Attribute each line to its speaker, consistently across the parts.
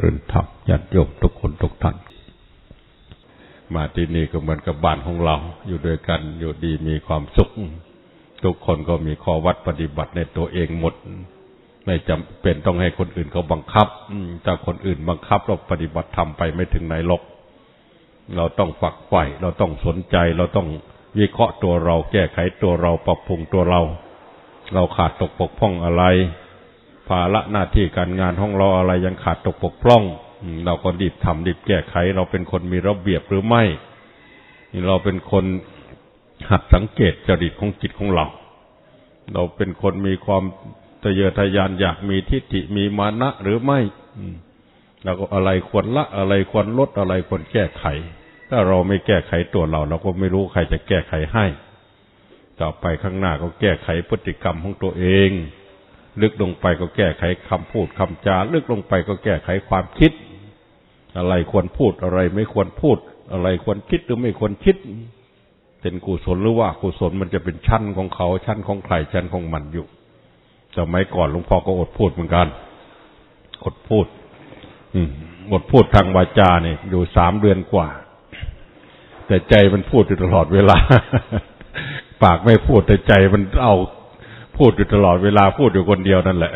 Speaker 1: ริญธรรมญาติโยมทุกคนทุกท่านมาที่นี่ก็เหมือนกับบ้านของเรา อยู่ด้วยกันอยู่ดีมีความสุข ทุกคนก็มีข้อวัดปฏิบัติในตัวเองหมด ไม่จำเป็นต้องให้คนอื่นเขาบังคับถ้าคนอื่นบังคับเราปฏิบัติทำไปไม่ถึงไหนหรอก เราต้องฝักใฝ่เราต้องสนใจ เราต้องวิเคราะห์ตัวเรา แก้ไขตัวเราปรับปรุงตัวเรา เราขาดตกปกพร่องอะไร ภาระหน้าที่การงานของเราอะไรยังขาดตกปกพร่องเราก็ดีบทำดีบแก้ไข เราเป็นคนมีระเบียบหรือไม่ เราเป็นคนหัดสังเกตจริตของจิตของเรา เราเป็นคนมีความทะเยอทะยานอยากมีทิฏฐิมีมานะหรือไม่เราก็อะไรควรละอะไรควรลดอะไรควรแก้ไข ถ้าเราไม่แก้ไขตัวเรา เราก็ไม่รู้ใครจะแก้ไขให้ ต่อไปข้างหน้าก็แก้ไขพฤติกรรมของตัวเอง ลึกลงไปก็แก้ไขคำพูดคำจา ลึกลงไปก็แก้ไขความคิด อะไรควรพูดอะไรไม่ควรพูด อะไรควรคิดหรือไม่ควรคิด เป็นกุศลหรือว่ากุศลมันจะเป็นชั้นของเขา ชั้นของใครชั้นของมันอยู่สมัยก่อนหลวงพ่อก็อดพูดเหมือนกันอดพูด อืมอดพูดทางวาจาเนี่ยอยู่สามเดือนกว่า แต่ใจมันพูดอยู่ตลอดเวลา ปากไม่พูดแต่ใจมันเอา พูดอยู่ตลอดเวลาพูดอยู่คนเดียวนั่นแหละ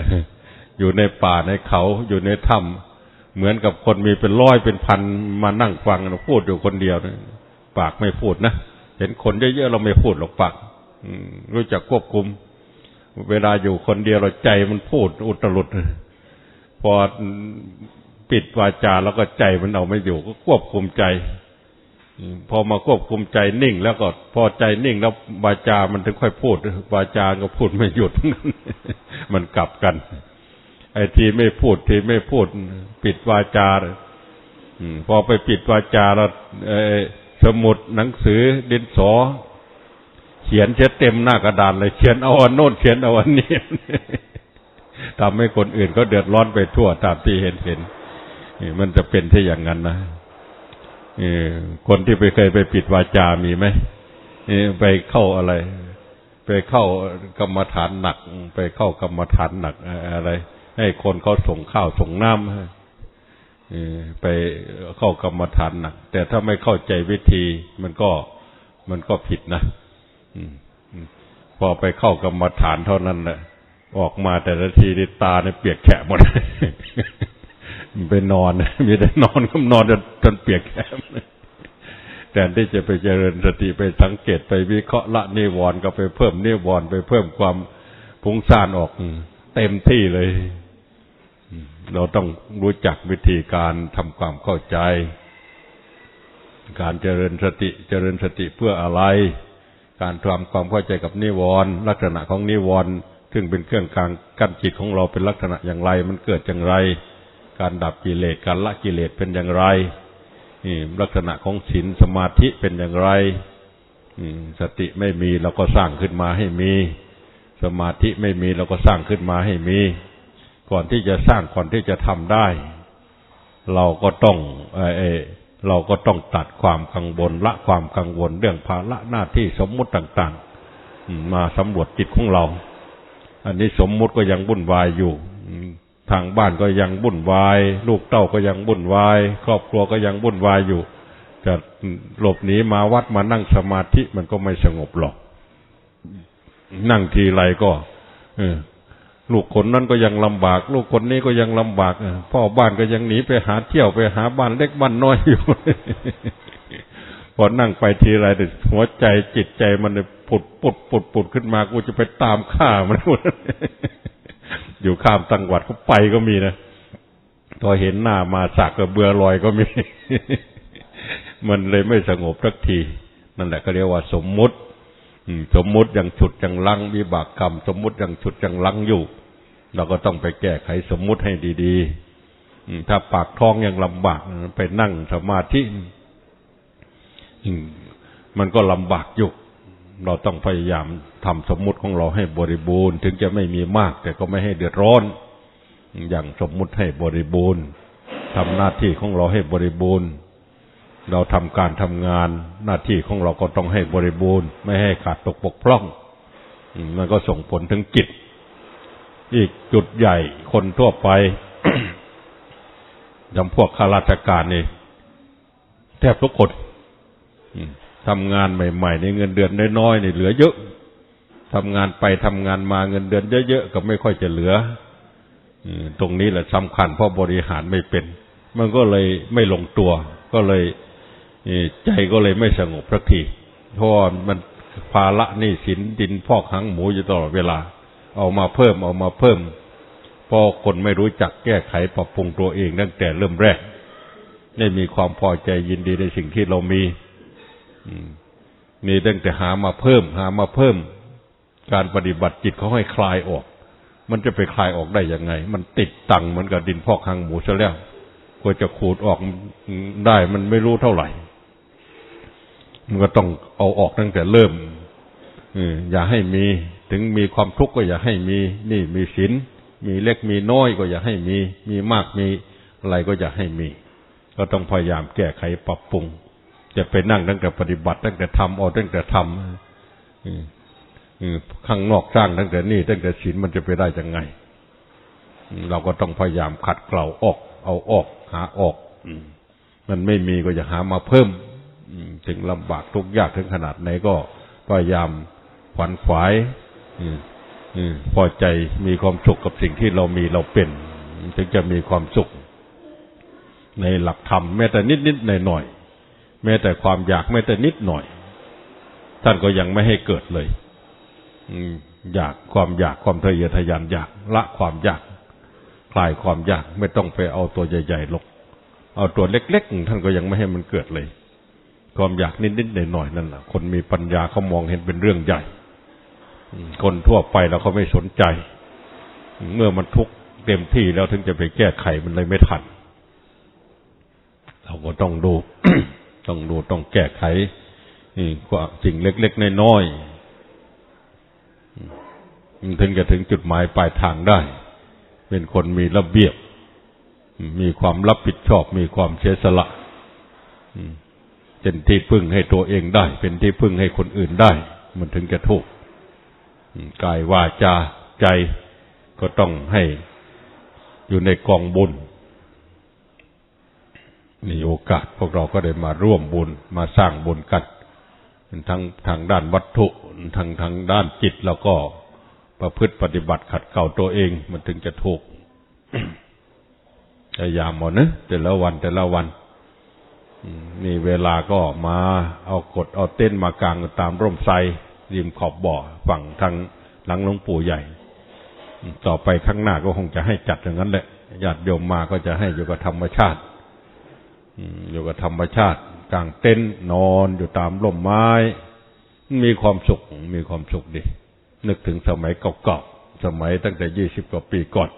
Speaker 1: อยู่ในป่าในเขาอยู่ในถ้ำเหมือนกับคนมีเป็นร้อยเป็นพันมานั่งฟังพูดอยู่คนเดียวนะปากไม่พูดนะเห็นคนเยอะๆเราไม่พูดหรอกปากรู้จักควบคุม เวลาอยู่คนเดียวเราใจมันพูดอุตรุดพอปิดวาจาแล้วก็ใจมันเอาไม่อยู่ก็ควบคุมใจ พอมาควบคุมใจนิ่ง แล้วก็พอใจนิ่งแล้ววาจา มันถึงค่อยพูดวาจา ก็พูดไม่หยุด มันกลับกัน ไอ้ทีไม่พูดทีไม่พูด ปิดวาจาพอไปปิดวาจาแล้วสมุดหนังสือดินสอ เขียนเช็ดเต็มหน้ากระดานเลย เขียนเอาอันโน้นเขียนเอาอันนี้ทำให้คนอื่นก็เดือดร้อนไปทั่วตามที่เห็นเห็นมันจะเป็นที่อย่างนั้นนะ คนที่ไปเคยไปปิดวาจามีไหมไปเข้าอะไร ไปเข้ากรรมฐานหนัก ไปเข้ากรรมฐานหนักอะไร ให้คนเขาส่งข้าวส่งน้ำไปเข้ากรรมฐานหนัก แต่ถ้าไม่เข้าใจวิธี มันก็มันก็ผิดนะพอไปเข้ากรรมฐานเท่านั้นแหละออกมาแต่ละทีตาเนี่ยเปียกแฉะหมด ไปนอน มีแต่นอนก็นอนจนจนเปียกแฉะแทนที่จะไปเจริญสติไปสังเกตไปวิเคราะห์ละนิวรณ์ก็ไปเพิ่มนิวรณ์ไปเพิ่มความพุ่งซ่านออกเต็มที่เลย เราต้องรู้จักวิธีการทำความเข้าใจ การเจริญสติเจริญสติเพื่ออะไร การทำความเข้าใจกับนิวรณ์ลักษณะของนิวรณ์ซึ่งเป็นเครื่องกลางกั้นจิตของเราเป็นลักษณะอย่างไร มันเกิดอย่างไร การดับกิเลสการละกิเลสเป็นอย่างไรลักษณะของศีลสมาธิเป็นอย่างไรสติไม่มีเราก็สร้างขึ้นมาให้มี สมาธิไม่มีเราก็สร้างขึ้นมาให้มี ก่อนที่จะสร้างก่อนที่จะทำได้ เราก็ต้องเออเราก็ต้องตัดความกังวลละความกังวลเรื่องภาระหน้าที่สมมุติต่าง ๆ มาสำรวจจิตของเรา อันนี้สมมุติก็ยังวุ่นวายอยู่ ทางบ้านก็ยังบุ่นวาย ลูกเต้าก็ยังบุ่นวาย ครอบครัวก็ยังบุ่นวายอยู่จะหลบหนีมาวัดมานั่งสมาธิมันก็ไม่สงบหรอก นั่งทีไรก็ลูกคนนั้นก็ยังลำบาก ลูกคนนี้ก็ยังลำบากพ่อบ้านก็ยังหนีไปหาเที่ยวไปหาบ้านเล็กบ้านน้อยอยู่พอนั่งไปทีไรแต่หัวใจจิตใจมันปุดปุดปุดปุดขึ้นมากูจะไปตามฆ่ามัน อยู่ข้ามตังหวัดเขาไปก็มีนะพอเห็นหน้ามาสักกับเบื่อลอยก็มี มันเลยไม่สงบสักที นั่นแหละก็เรียกว่าสมมุติสมมุติยังฉุดยังลังวิบากกรรม สมมุติยังฉุดยังลังอยู่ เราก็ต้องไปแก้ไขสมมุติให้ดีๆถ้าปากท้องยังลำบากไปนั่งสมาธิมันก็ลำบากอยู่ เราต้องพยายามทำสมมุติของเราให้บริบูรณ์ ถึงจะไม่มีมาก แต่ก็ไม่ให้เดือดร้อน อย่างสมมุติให้บริบูรณ์ทำหน้าที่ของเราให้บริบูรณ์ เราทำการทำงาน หน้าที่ของเราก็ต้องให้บริบูรณ์ ไม่ให้ขาดตกบกพร่องมันก็ส่งผลถึงจิต อีกจุดใหญ่คนทั่วไปจำพวกข้าราชการนี่แทบทุกคน ทำงานใหม่ๆในเงินเดือนน้อยๆนี่เหลือเยอะทำงานไปทำงานมาเงินเดือนเยอะๆก็ไม่ค่อยจะเหลือตรงนี้แหละสำคัญเพราะบริหารไม่เป็น มันก็เลยไม่ลงตัว ก็เลยใจก็เลยไม่สงบสักทีเพราะมันภาระนี่สินดินพอกหังหมูอยู่ตลอดเวลา เอามาเพิ่มเอามาเพิ่มพอคนไม่รู้จักแก้ไขปรับปรุงตัวเองตั้งแต่เริ่มแรกไม่มีความพอใจยินดีในสิ่งที่เรามี มีตั้งแต่หามาเพิ่ม หามาเพิ่ม การปฏิบัติจิตเขาให้คลายออก มันจะไปคลายออกได้ยังไง มันติดตังเหมือนกับดินพอกหางหมูซะแล้วกว่าจะขูดออกได้มันไม่รู้เท่าไหร่ มันก็ต้องเอาออกตั้งแต่เริ่มอย่าให้มี ถึงมีความทุกข์ก็อย่าให้มี นี่มีศีลมีเล็กมีน้อยก็อย่าให้มี มีมากมีอะไรก็อย่าให้มี ก็ต้องพยายามแก้ไขปรับปรุง จะไปนั่งตั้งแต่ปฏิบัติ ตั้งแต่ทำเอาตั้งแต่ทำข้างนอกสร้างตั้งแต่นี่ตั้งแต่ศีลมันจะไปได้ยังไง เราก็ต้องพยายามขัดเกลาออก เอาออก หาออกมันไม่มีก็อย่าหามาเพิ่มถึงลำบากทุกยากถึงขนาดไหนก็พยายามขวนขวายพอใจมีความสุขกับสิ่งที่เรามีเราเป็น ถึงจะมีความสุข ในหลักธรรมแม้แต่นิดนิดหน่อยหน่อย แม้แต่ความอยากแม้แต่นิดหน่อย ท่านก็ยังไม่ให้เกิดเลยอยากความอยากความทะเยอทะยานอยากละความอยากคลายความอยากไม่ต้องไปเอาตัวใหญ่ๆลกเอาตัวเล็กๆท่านก็ยังไม่ให้มันเกิดเลย ความอยากนิดๆหน่อยๆนั่นแหละคนมีปัญญาเขามองเห็นเป็นเรื่องใหญ่คนทั่วไปเราเขาไม่สนใจ เมื่อมันทุกข์เต็มที่แล้วถึงจะไปแก้ไขมันเลยไม่ทัน เราก็ต้องดู ต้องดูต้องแก้ไขนี่ก็สิ่งเล็ก ๆ น้อยๆถึงจะถึงจุดหมายปลายทางได้ เป็นคนมีระเบียบ มีความรับผิดชอบ มีความเสียสละเป็นที่พึ่งให้ตัวเองได้ เป็นที่พึ่งให้คนอื่นได้ มันถึงจะถูกกายวาจาใจก็ต้องให้อยู่ในกองบุญ มีโอกาสพวกเราก็ได้มาร่วมบุญมาสร้างบุญกันทั้งทางด้านวัตถุทางทางด้านจิตแล้วก็ประพฤติปฏิบัติขัดเกลาตัวเอง มันถึงจะถูกพยายามหมดนะแต่ละวันแต่ละวันนี่เวลาก็มาเอากดเอาเต้นมากลางตามร่มไทรริมขอบบ่อฝั่งทางหลังหลวงปู่ใหญ่ ต่อไปข้างหน้าก็คงจะให้จัดอย่างนั้นแหละญาติโยมมาก็จะให้อยู่กับธรรมชาติ อยู่กับธรรมชาติกลางเต็นท์นอนอยู่ตามร่มไม้ มีความสุขมีความสุขดี นึกถึงสมัยเก่าๆสมัยตั้งแต่ยี่สิบกว่าปีก่อน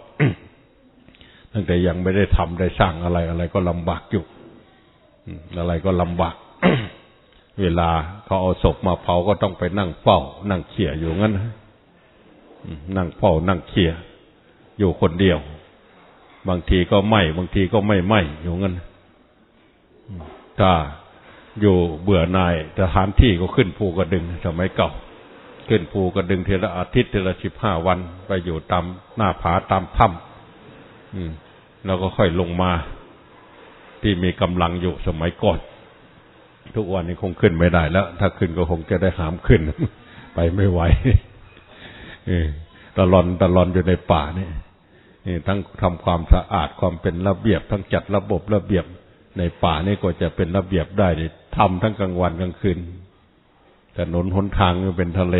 Speaker 1: ตั้งแต่ยังไม่ได้ทำได้สร้างอะไรอะไรก็ลำบากอยู่อะไรก็ลำบากเวลาเขาเอาศพมาเผาก็ต้องไปนั่งเฝ้า นั่งเขี่ยอยู่งั้นนั่งเฝ้านั่งเขี่ยอยู่คนเดียว บางทีก็ไหมบางทีก็ไม่ไหมอยู่งั้น ถ้าอยู่เบื่อนายสถานที่ก็ขึ้นภูกระดึงสมัยเก่า ขึ้นภูกระดึงเทละอาทิตย์เทละสิบห้าวัน ไปอยู่ตามหน้าผาตามถ้ำแล้วก็ค่อยลงมา ที่มีกำลังอยู่สมัยก่อน ทุกวันนี้คงขึ้นไม่ได้แล้ว ถ้าขึ้นก็คงจะได้หามขึ้น ไปไม่ไหวตลอนตลอนอยู่ในป่านี่ทั้งทำความสะอาดความเป็นระเบียบ ทั้งจัดระบบระเบียบ ในป่านี่ก็จะเป็นระเบียบได้ทำทั้งกลางวันกลางคืนแต่นนหนทางเป็นทะเล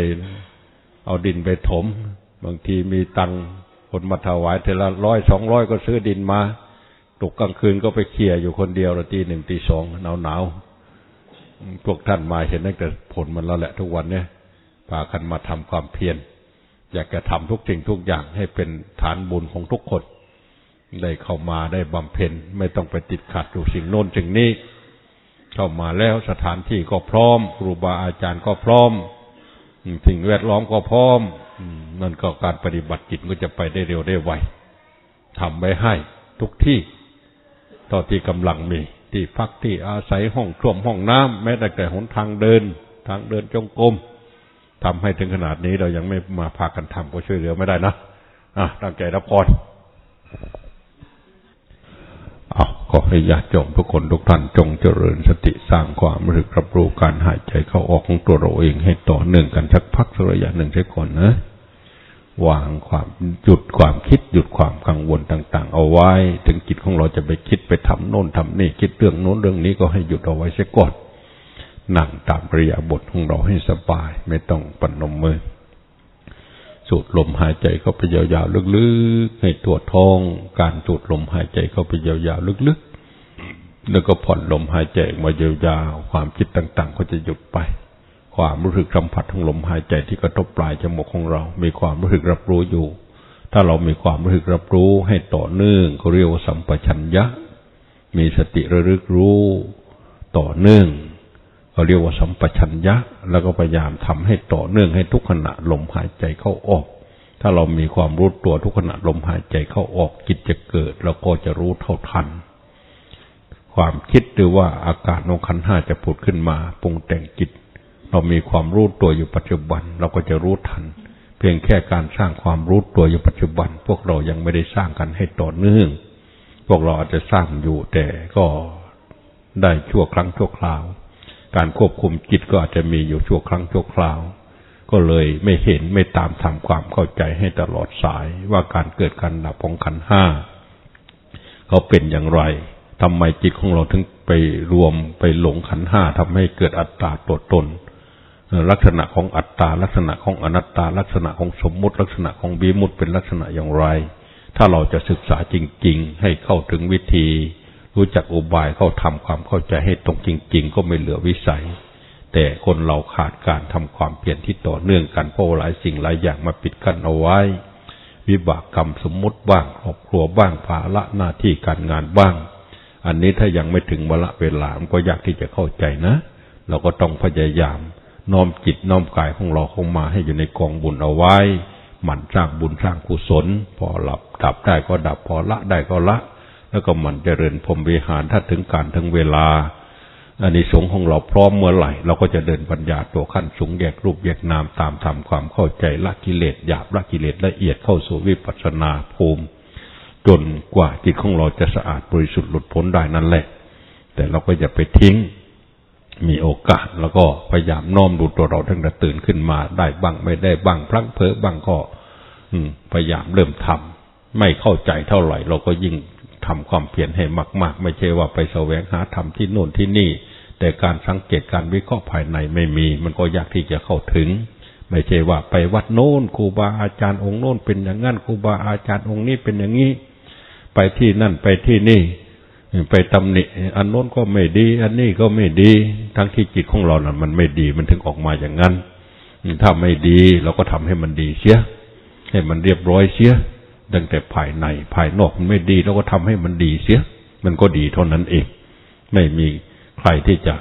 Speaker 1: เอาดินไปถม บางทีมีตังคนมาถวายเทละร้อยสองร้อยก็ซื้อดินมาตกกลางคืนก็ไปเคลียอยู่คนเดียวละตีหนึ่งตีสองหนาวหนาวพวกท่านมาเห็นตั้งแต่ผลมันแล้วแหละทุกวันเนี่ยพากันมาทำความเพียรอยากจะทำทุกสิ่งทุกอย่างให้เป็นฐานบุญของทุกคน ได้เข้ามาได้บำเพ็ญไม่ต้องไปติดขัดอยู่สิ่งโน้นสิ่งนี้ เข้ามาแล้วสถานที่ก็พร้อมครูบาอาจารย์ก็พร้อมสิ่งแวดล้อมก็พร้อมนั่นก็การปฏิบัติจิตก็จะไปได้เร็วได้ไวทำไว้ให้ทุกที่ต่อที่กำลังมี ที่พักที่อาศัยห้องท่วมห้องน้ำแม้แต่แต่หนทางเดิน ทางเดินจงกรมทำให้ถึงขนาดนี้เรายังไม่มาพากันทำก็ช่วยเหลือไม่ได้นะอะตั้งใจรับพร เอาขอให้ญาติโยมทุกคนทุกท่านจงเจริญสติสร้างความรู้รับรู้การหายใจเข้าออกของตัวเราเองให้ต่อเนื่องกันสักพักสักระยะหนึ่งใช่ก่อนนะ วางความหยุดความคิดหยุดความกังวลต่าง ๆ เอาไว้ ถึงจิตของเราจะไปคิดไปทำโน่นทำนี่คิดเรื่องโน้นเรื่องนี้ก็ให้หยุดเอาไว้เสียก่อนนั่งตามปริยาบทของเราให้สบาย ไม่ต้องปนมมือ สูดลมหายใจเข้าไปยาวๆลึกๆ ให้ตัวท้อง การสูดลมหายใจเข้าไปยาวๆลึกๆ แล้วก็ผ่อนลมหายใจมายาวๆ ความคิดต่างๆ ก็จะหยุดไป ความรู้สึกสัมผัสของลมหายใจที่กระทบปลายจมูกของเรา มีความรู้สึกรับรู้อยู่ ถ้าเรามีความรู้สึกรับรู้ให้ต่อเนื่องเขาเรียกว่าสัมปชัญญะ มีสติระลึกรู้ต่อเนื่อง เขาเรียกว่าสัมปชัญญะ แล้วก็พยายามทำให้ต่อเนื่องให้ทุกขณะลมหายใจเข้าออก ถ้าเรามีความรู้ตัวทุกขณะลมหายใจเข้าออกจิตจะเกิดเราก็จะรู้เท่าทัน ความคิดหรือว่าอาการของขันห้าจะผุดขึ้นมาปรุงแต่งจิต เรามีความรู้ตัวอยู่ปัจจุบัน เราก็จะรู้ทัน เพียงแค่การสร้างความรู้ตัวอยู่ปัจจุบัน พวกเรายังไม่ได้สร้างกันให้ต่อเนื่อง พวกเราอาจจะสร้างอยู่แต่ก็ได้ชั่วครั้งชั่วคราว การควบคุมจิตก็อาจจะมีอยู่ชั่วครั้งชั่วคราว ก็เลยไม่เห็นไม่ตามทำความเข้าใจให้ตลอดสายว่าการเกิดการดับของขันห้าเขาเป็นอย่างไรทำไมจิตของเราถึงไปรวมไปหลงขันห้าทำให้เกิดอัตตาตัวตน ลักษณะของอัตตา ลักษณะของอนัตตา ลักษณะของสมมุติ ลักษณะของบีมุตเป็นลักษณะอย่างไร ถ้าเราจะศึกษาจริง ๆ ให้เข้าถึงวิธี รู้จักอุบายเข้าทำความเข้าใจให้ตรงจริง ๆ ก็ไม่เหลือวิสัย แต่คนเราขาดการทำความเปลี่ยนที่ต่อเนื่องกันเพราะหลายสิ่งหลายอย่างมาปิดกั้นเอาไว้ วิบากกรรมสมมุติบ้างครอบครัวบ้างภาระหน้าที่การงานบ้าง อันนี้ถ้ายังไม่ถึงเวลาเวลามันก็ยากที่จะเข้าใจนะ เราก็ต้องพยายามน้อมจิตน้อมกายของเราเข้ามาให้อยู่ในกองบุญเอาไว้ หมั่นสร้างบุญสร้างกุศล พอหลับดับได้ก็ดับพอละได้ก็ละ แล้วก็มั่นเจริญพรมวิหารถ้าถึงการถึงเวลาอันนี้สงของเราพร้อมเมื่อไหร่ เราก็จะเดินปัญญาตัวขั้นสูงแยกรูปแยกนามตามทำความเข้าใจละกิเลสหยาบละกิเลสละเอียดเข้าสู่วิปัสสนาภูมิ จนกว่าจิตของเราจะสะอาดบริสุทธิ์หลุดพ้นได้นั่นแหละ แต่เราก็อย่าไปทิ้งมีโอกาสแล้วก็พยายามน้อมดูตัวเราตั้งแต่ตื่นขึ้นมาได้บ้างไม่ได้บ้างพลั้งเผลอบ้างก็พยายามเริ่มทำไม่เข้าใจเท่าไหร่ เราก็ยิ่ง ทำความเพียรให้มาก ๆ ไม่ใช่ว่าไปแสวงหาทำที่โน่นที่นี่ แต่การสังเกตการวิเคราะห์ภายในไม่มี มันก็ยากที่จะเข้าถึง ไม่ใช่ว่าไปวัดโน้นครูบาอาจารย์องค์โน้นเป็นอย่างนั้นครูบาอาจารย์องค์นี้เป็นอย่างนี้ ไปที่นั่นไปที่นี่ไปตำหนิอันโน้นก็ไม่ดี อันนี้ก็ไม่ดี ทั้งที่จิตของเรานั้นมันไม่ดีมันถึงออกมาอย่างนั้นถ้าไม่ดีเราก็ทำให้มันดีเสียให้มันเรียบร้อยเสีย ตั้งแต่ภายในภายนอกมันไม่ดีเราก็ทำให้มันดีเสีย มันก็ดีเท่านั้นเอง ไม่มีใครที่จะ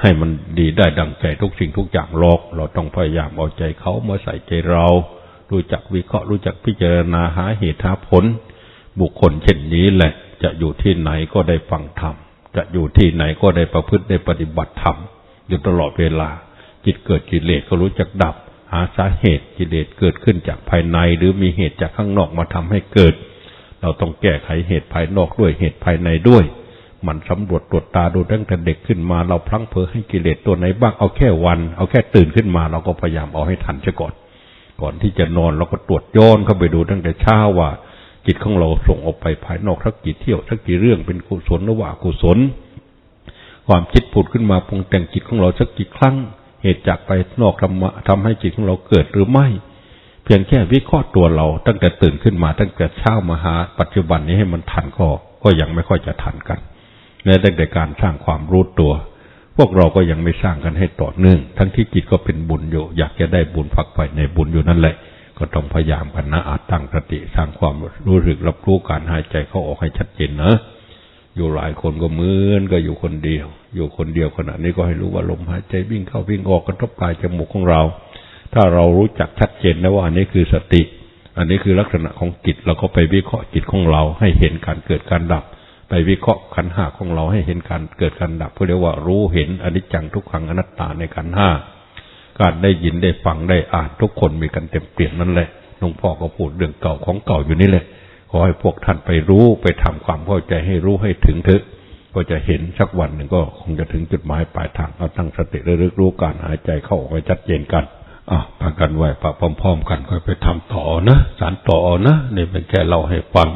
Speaker 1: ให้มันดีได้ดังใจทุกสิ่งทุกอย่างหรอก เราต้องพยายามเอาใจเขามาใส่ใจเรา รู้จักวิเคราะห์รู้จักพิจารณาหาเหตุหาผล บุคคลเช่นนี้แหละ จะอยู่ที่ไหนก็ได้ฟังธรรมจะอยู่ที่ไหนก็ได้ประพฤติได้ปฏิบัติธรรมอยู่ตลอดเวลา จิตเกิดกิเลสก็รู้จักดับ หาสาเหตุกิเลสเกิดขึ้นจากภายใน หรือมีเหตุจากข้างนอกมาทำให้เกิด เราต้องแก้ไขเหตุภายนอกด้วยเหตุภายในด้วย มันสำรวจตรวจตาดูตั้งแต่เด็กขึ้นมาเราพลั้งเผลอให้กิเลสตัวไหนบ้างเอาแค่วัน เอาแค่ตื่นขึ้นมา เราก็พยายามเอาให้ทันเสียก่อน ก่อนที่จะนอนเราก็ตรวจย้อนเข้าไปดูตั้งแต่เช้าว่า จิตของเราส่งออกไปภายนอกสักกี่เที่ยวสักกี่เรื่องเป็นกุศลหรือว่ากุศล ความคิดผุดขึ้นมาปรุงแต่งจิตของเราสักกี่ครั้ง เหตุจากไปนอกธรรมะทำให้จิตของเราเกิดหรือไม่ เพียงแค่วิเคราะห์ตัวเรา ตั้งแต่ตื่นขึ้นมาตั้งแต่เช้ามาหา ปัจจุบันนี้ให้มันทันก็ก็ยังไม่ค่อยจะทันกันในตั้งแต่การสร้างความรู้ตัว พวกเราก็ยังไม่สร้างกันให้ต่อเนื่อง ทั้งที่จิตก็เป็นบุญอยู่ อยากจะได้บุญฝักใฝ่ในบุญอยู่นั่นแหละ ก็ต้องพยายามกันนะอาจตั้งสติสร้างความรู้สึกรับรู้การหายใจเข้าออกให้ชัดเจนนะ อยู่หลายคนก็เหมือนก็อยู่คนเดียว อยู่คนเดียวขณะนี้ก็ให้รู้ว่าลมหายใจวิ่งเข้าวิ่งออกกระทบปลายจมูกของเรา ถ้าเรารู้จักชัดเจนนะว่าอันนี้คือสติ อันนี้คือลักษณะของจิตเราก็ไปวิเคราะห์จิตของเรา ให้เห็นการเกิดการดับ ไปวิเคราะห์ขันห้าของเราให้เห็นการเกิดการดับเพื่อเรียกว่ารู้เห็นอนิจจังทุกขังอนัตตาในขันห้าการได้ยินได้ฟังได้อ่านทุกคนมีกันเต็มเปลี่ยนนั่นแหละหลวงพ่อก็พูดเรื่องเก่าของเก่าอยู่นี่แหละ ขอให้พวกท่านไปรู้ไปทำความเข้าใจให้รู้ให้ถึงถึกก็จะเห็นสักวันหนึ่งก็คงจะถึงจุดหมายปลายทางเอาตั้งสติระลึกรู้การหายใจเข้าออกให้ชัดเจนกันอะพากันไหวพระพร้อม ๆ กันค่อยไปทำต่อนะสารต่อนะนี่เป็นแค่เราให้ฟัง